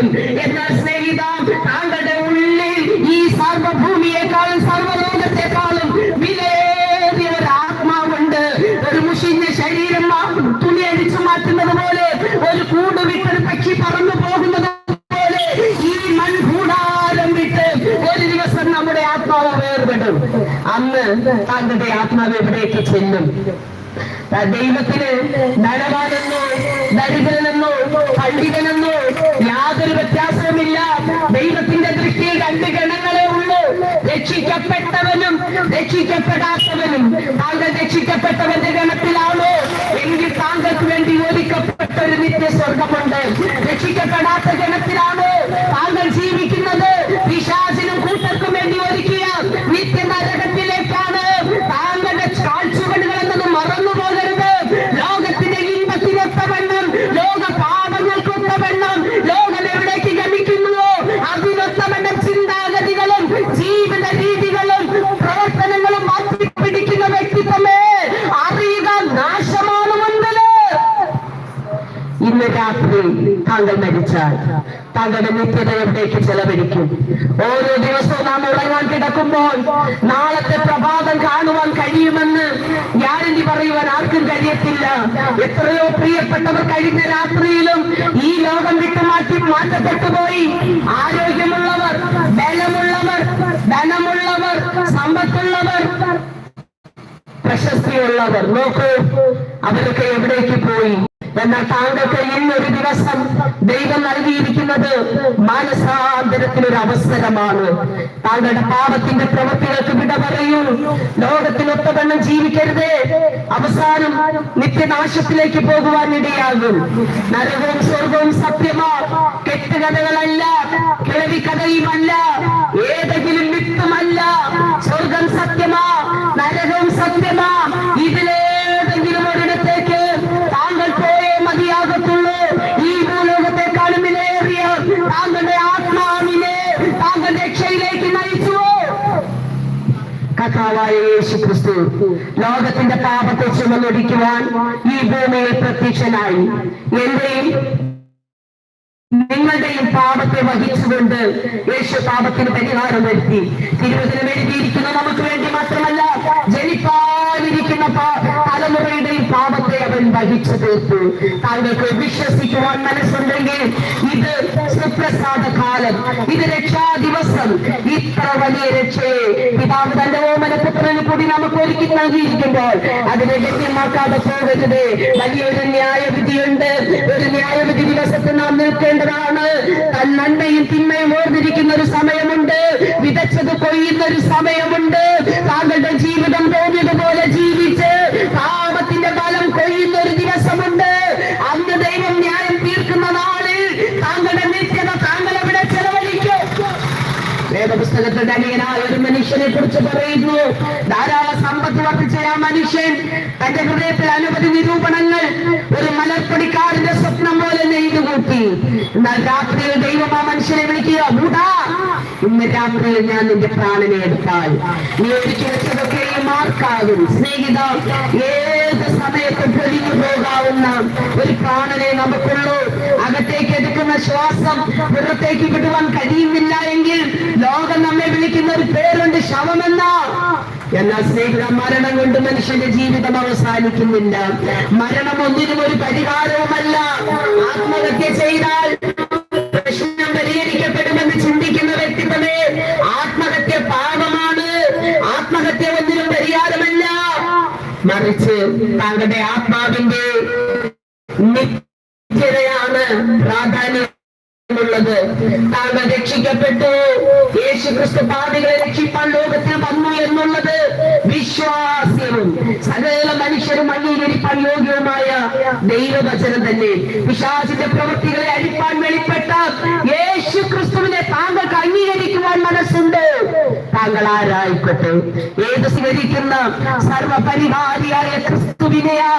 മാറ്റപ്പെടും എന്നാൽ സ്നേഹിത താങ്കളുടെ ഉള്ളിൽ ഈ സർവഭൂമിയെക്കാളും സർവലോകത്തെക്കാളും വിലയേറിയ ഒരു ആത്മാവുണ്ട് ഒരു മുഷിഞ്ഞ ശരീരം തുണി അടിച്ചു മാറ്റുന്നത് പോലെ ഒരു കൂട് വിട്ടൊരു പക്ഷി പറന്നു പോകുന്നത് പോലെ ഈ മൺകൂടാരം വിട്ട് ഒരു ദിവസം നമ്മുടെ ആത്മാവ് വേർപെടും. അന്ന് താങ്കളുടെ ആത്മാവ് എവിടേക്ക് ചെല്ലും? ദൈവത്തിന് ധനവാനെന്നോ ദരിദ്രനെന്നോ പണ്ഡിതനെന്നോ ദൈവത്തിന്റെ ദൃഷ്ടിയിൽ രണ്ട് ഗണങ്ങളെ ഉള്ളൂ. രക്ഷിക്കപ്പെട്ടവനും രക്ഷിക്കപ്പെടാത്തവനും. താങ്കൾ രക്ഷിക്കപ്പെട്ടവന്റെ ഗണത്തിലാണോ? എങ്കിൽ താങ്കൾക്ക് വേണ്ടി ഒരുക്കപ്പെട്ട ഒരു നിത്യസ്വർഗമുണ്ട്. രക്ഷിക്കപ്പെടാത്ത ഗണത്തിലാണോ? താങ്കൾ രാത്രി താങ്കൾ മരിച്ചാൽ. താങ്കളുടെ നിത്യത എവിടേക്ക് ചെലവഴിക്കും? ഓരോ ദിവസവും നാം ഉറങ്ങാൻ കിടക്കുമ്പോൾ നാളത്തെ പ്രഭാതം കാണുവാൻ കഴിയുമെന്ന് ഗ്യാരണ്ടി പറയുവാൻ ആർക്കും കഴിയത്തില്ല. എത്രയോ പ്രിയപ്പെട്ടവർ കഴിഞ്ഞ രാത്രിയിലും ഈ ലോകം വിട്ടുമാറ്റി മാറ്റപ്പെട്ടു പോയി. ആരോഗ്യമുള്ളവർ ബലമുള്ളവർ ധനമുള്ളവർ സമ്പത്തുള്ളവർ പ്രശസ്തിയുള്ളവർ. നോക്കൂ അവരൊക്കെ എവിടേക്ക് പോയി? എന്നാൽ താങ്കൾക്ക് ഇന്നൊരു ദിവസം ദൈവം നൽകിയിരിക്കുന്നത് മാനസാന്തരത്തിനൊരു അവസരമാണ് താങ്കളുടെ പാപത്തിന്റെ പ്രവൃത്തികൾക്ക് വിട പറയൂ. ലോകത്തിനൊത്തവണ്ണം ജീവിക്കരുതേ. അവസാനം നിത്യനാശത്തിലേക്ക് പോകുവാൻ ഇടയാകും. നരകവും സ്വർഗവും സത്യമാ. കെട്ടുകഥകളല്ല കിളവി കഥയുമല്ല ഏതെങ്കിലും വിത്തുമല്ല സ്വർഗം സത്യമാ നരകവും സത്യമാ. ഇതിലേതെങ്കിലും കഥാവായ യേശു ക്രിസ്തു ലോകത്തിന്റെ പാപത്തെ ചുമന്നൊടിക്കുവാൻ ഈ ഭൂമിയിൽ പ്രത്യക്ഷനായി. എന്റെയും നിങ്ങളുടെയും പാപത്തെ വഹിച്ചുകൊണ്ട് യേശു പാപത്തിന് പരിഹാരം വരുത്തി. തിരുവചനം എഴുതിയിരിക്കുന്ന നമുക്ക് വേണ്ടി മാത്രമല്ല ജനിപ്പാനിരിക്കുന്ന തലമുറയുടെയും പാപത്തെ അവൻ വഹിച്ചു തീർത്തു. താങ്കൾക്ക് വിശ്വസിക്കുവാൻ മനസ്സുണ്ടെങ്കിൽ ഇത് സുപ്രസാദ കാലം ഇത് രക്ഷാ ദിവസം. ഇത്ര വലിയ രക്ഷയെ പിതാവ് തന്റെ കൂടി നമുക്ക് ഒരുക്കി നൽകിയിരിക്കുമ്പോൾ അതിനെ ലഭ്യമാക്കാതെ പോകരുത്. വലിയൊരു ന്യായവിധിയുണ്ട്. ഒരു ന്യായവിധി ദിവസത്തിൽ നാം നിൽക്കേണ്ടതാണ്. തൻ നന്മയും തിന്മയും ഓർന്നിരിക്കുന്ന ഒരു സമയമുണ്ട്. വിതച്ചത് കൊയ്യുന്ന ഒരു സമയമുണ്ട്. താങ്കളുടെ ജീവിതം തോന്നിയതുപോലെ ജീവിച്ച് പാപത്തിന്റെ ഫലം കൊയ്യുന്ന ഒരു ദിവസമുണ്ട്. അന്ന് ദൈവം ന്യായം തീർക്കുന്ന നാളിൽ താങ്കളുടെ നിത്യത താങ്കൾ എവിടെ ചെലവഴിക്കും. വേദപുസ്തകത്തിൽ ധനികനായ ഒരു മനുഷ്യനെ കുറിച്ച് പറയുന്നു. ധാരാളം സമ്പത്ത് വർദ്ധിച്ച ആ മനുഷ്യൻ തന്റെ ഹൃദയത്തിൽ അനവധി നിരൂപണങ്ങൾ ഒരു മലർപ്പണിക്കാരന്റെ സ്വപ്നം പോലെ നെയ്തു കൂട്ടി. എന്നാൽ രാത്രിയിൽ ദൈവം ആ മനുഷ്യനെ വിളിക്കുക മൂടാ ഇന്ന് രാത്രിയിൽ ഞാൻ നിന്റെ പ്രാണനെ എടുത്താൽ നീ ഒരുക്കി വെച്ചതൊക്കെയും മാർക്കാകും സ്നേഹിത ഏത് സമയത്ത് പൊലിഞ്ഞു പോകാവുന്ന ഒരു പ്രാണനെ നമുക്കുള്ളൂ. അകത്തേക്ക് എടുക്കുന്ന ശ്വാസം പുറത്തേക്ക് വിടുവാൻ കഴിയുന്നില്ല എങ്കിൽ ലോകം നമ്മെ വിളിക്കുന്ന ഒരു പേരുണ്ട് ശവമെന്ന? എന്നാൽ സ്നേഹിത മരണം കൊണ്ട് മനുഷ്യന്റെ ജീവിതം അവസാനിക്കുന്നില്ല. മരണം ഒന്നിനും ഒരു പരിഹാരവുമല്ല. ആത്മഹത്യ ചെയ്താൽ പ്രശ്നം പരിഹരിക്കപ്പെടുമെന്ന് ചിന്തിക്കുന്ന വ്യക്തിത്വമേ ആത്മഹത്യ പാപമാണ്. ആത്മഹത്യ ഒന്നിനും പരിഹാരമല്ല. മറിച്ച് താങ്കളുടെ ആത്മാവിന്റെ നിത്യതയാണ് പ്രാധാന്യമുള്ളത് താങ്കൾ രക്ഷിക്കപ്പെട്ടു. യേശു ക്രിസ്തു പാപികളെ രക്ഷിപ്പാൻ ലോകത്തിൽ വന്നു എന്നുള്ളത് വിശ്വാസ്യവും സകല മനുഷ്യരും അംഗീകരിപ്പാൻ യോഗ്യവുമായ ദൈവവചനം തന്നെ. പിശാചിന്റെ പ്രവൃത്തികളെ അഴിപ്പാൻ വെളിപ്പെട്ട യേശു ക്രിസ്തുവിനെ താങ്കൾക്ക് അംഗീകരിക്കുവാൻ മനസ്സുണ്ട്. താങ്കൾ ആരായിക്കോട്ടെ? ഏത് സ്വീകരിക്കുന്ന സർവപരിഹാരിയായ ക്രിസ്തുവിനെയാ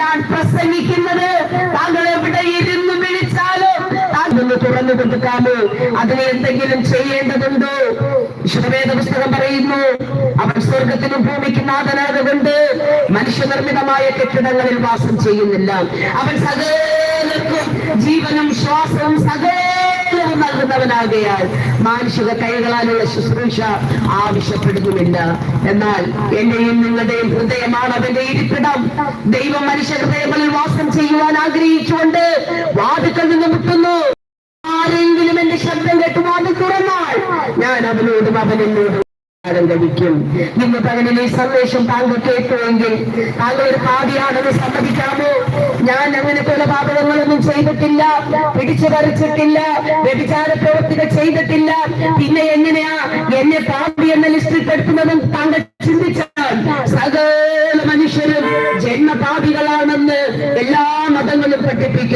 ഞാൻ പ്രസംഗിക്കുന്നത്? താങ്കൾ എവിടെ താങ്കളൊന്ന് തുറന്നു കൊടുക്കാമോ അതിന് എന്തെങ്കിലും ചെയ്യേണ്ടതുണ്ടോ? വിശുദ്ധവേദ പുസ്തകം പറയുന്നു അവൻ സ്വർഗത്തിനും ഭൂമിക്കും നാഥനാകുകൊണ്ട് മനുഷ്യനിർമ്മിതമായ കെട്ടിടങ്ങളിൽ വാസം ചെയ്യുന്നില്ല. അവൻ സകലർക്കും ജീവനും ശ്വാസവും സകലവും നൽകുന്നവനാകയാൽ മാനുഷിക കൈകളാലുള്ള ശുശ്രൂഷ ആവശ്യപ്പെടുന്നുമില്ല. എന്നാൽ എന്റെയും നിങ്ങളുടെയും ഹൃദയമാണ് അവന്റെ ഇരിപ്പിടം. ദൈവം മനുഷ്യ ഹൃദയങ്ങളിൽ വാസം ചെയ്യുവാൻ ആഗ്രഹിച്ചുകൊണ്ട് വാതുക്കൾ നിന്ന് മുട്ടുന്നു. എന്റെ ശബ്ദം കേട്ട് വാതിൽ തുറന്നാൽ ഞാൻ അവനോടും ആഹാരം കഴിക്കും ഇന്ന് പകലിൽ ഈ സന്ദേശം താങ്കൾ കേട്ടുവെങ്കിൽ താങ്കൾ ഒരു പാതിയാണെന്ന് സമ്മതിക്കാമോ? ഞാൻ അങ്ങനെ കൊലപാതകങ്ങളൊന്നും ചെയ്തിട്ടില്ല പിടിച്ചു പറിച്ചിട്ടില്ല വ്യഭിചാര പ്രവർത്തികൾ ചെയ്തിട്ടില്ല. പിന്നെ എങ്ങനെയാ എന്നെ പാപി എന്ന ലിസ്റ്റിൽ പെടുത്തുന്നതും താങ്കൾ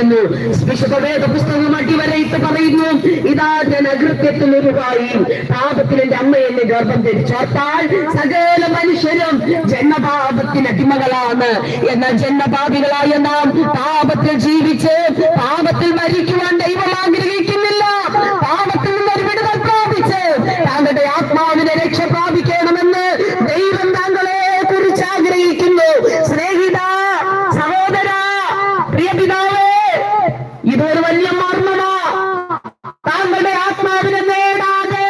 പഠിപ്പിക്കുന്നു വിശുദ്ധവേദ പുസ്തകം അടിവരയിട്ട് പറയുന്നു. ഇതാ ഞാൻ അകൃത്യത്തിൽ ഒരുവായി പാപത്തിൽ എന്റെ അമ്മ എന്നെ ഗർഭം ധരിച്ചോർത്താൽ സകല മനുഷ്യരും ജന്മപാപത്തിന് അടിമകളാണ്. എന്നാൽ ജന്മപാപികളായ നാം പാപത്തിൽ ജീവിച്ച് പാപത്തിൽ മരിക്കുവാൻ ദൈവം ആഗ്രഹിക്കുന്നില്ല പാപത്തിൽ നിന്ന് ഒരു വിടുതൽ പ്രാപിച്ച് താങ്കളുടെ ആത്മാവിനെ രക്ഷ പ്രാപിക്കണമെന്ന് ദൈവം താങ്കളെ കുറിച്ച് ആഗ്രഹിക്കുന്നു സ്നേഹിത സഹോദര പ്രിയ പിതാവേ ഇതൊരു വലിയ മർമ്മമാ. താങ്കളുടെ ആത്മാവിനെ നേടാതെ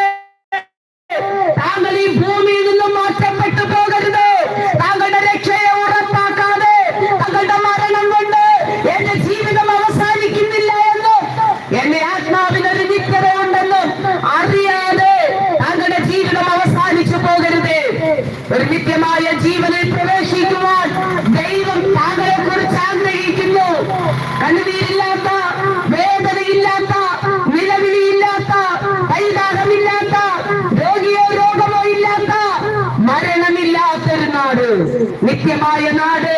താങ്കൾ ഈ ഭൂമിയിൽ നിന്നും മാറ്റപ്പെട്ടു പോകരുത്. താങ്കളുടെ രക്ഷയെ ഉറപ്പാക്കാതെ താങ്കളുടെ മരണം കൊണ്ട് എന്റെ ജീവിതം അവസാനിക്കുന്നില്ല എന്നും എന്റെ ആത്മാവിനൊരു നിത്യതയുണ്ടെന്നും അറിയാതെ താങ്കളുടെ ജീവിതം അവസാനിച്ചു പോകരുത്. ഒരു നിത്യമായ ജീവനിൽ പ്രവേശിക്കുവാൻ ദൈവം താങ്കളെ കുറിച്ച് ആഗ്രഹിക്കുന്നു. കണ്ണുനീരില്ലാത്ത നിത്യമായ നാട്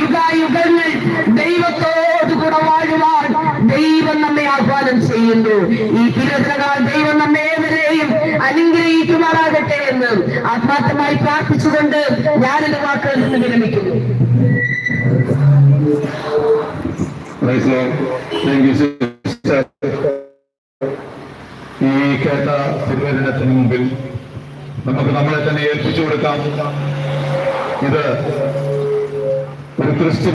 യുഗായുഗങ്ങൾ ദൈവത്തോടുകൂടെ വാഴുവാൻ ദൈവം നമ്മെ ആഹ്വാനം ചെയ്യുന്നു. ഈ തിരുത്തകാൽ ദൈവം നമ്മെ ഏവരെയും അനുഗ്രഹിക്കുമാറാകട്ടെ എന്ന് ആത്മാർത്ഥമായി പ്രാർത്ഥിച്ചുകൊണ്ട് ഞാനെന്റെ വാക്കുകളിൽ നിന്ന് വിരമിക്കുന്നു. ഈ കേട്ട തിരുവചനത്തിന് മുമ്പിൽ നമുക്ക് നമ്മളെ തന്നെ ഏൽപ്പിച്ചു കൊടുക്കാം. ഇത് ഒരു ക്രിസ്ത്യൻ